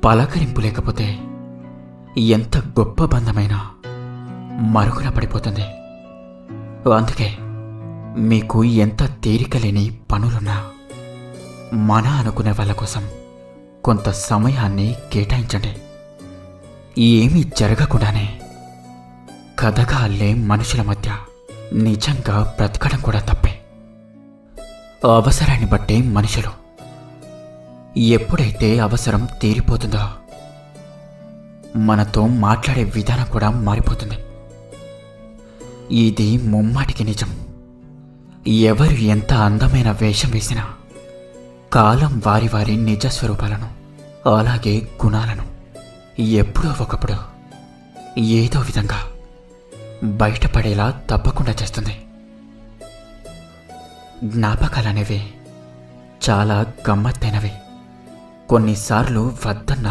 పలకరింపు లేకపోతే ఎంత గొప్ప బంధమైనా మరుగున పడిపోతుంది. అందుకే మీకు ఎంత తేలిక లేని పనులున్నా మన అనుకునే వాళ్ళ కోసం కొంత సమయాన్ని కేటాయించండి. ఏమీ జరగకుండానే కథగా అల్లే మనుషుల మధ్య నిజంగా బ్రతకడం కూడా తప్పే. అవసరాన్ని బట్టే మనుషులు. ఎప్పుడైతే అవసరం తీరిపోతుందో మనతో మాట్లాడే విధానం కూడా మారిపోతుంది. ఇది ముమ్మాటికి నిజం. ఎవరు ఎంత అందమైన వేషం వేసినా కాలం వారి వారి నిజ స్వరూపాలను అలాగే గుణాలను ఎప్పుడో ఒకప్పుడు ఏదో విధంగా బయటపడేలా తప్పకుండా చేస్తుంది. జ్ఞాపకాలనేవి చాలా గమ్మత్తైనవి. కొన్నిసార్లు వద్దన్న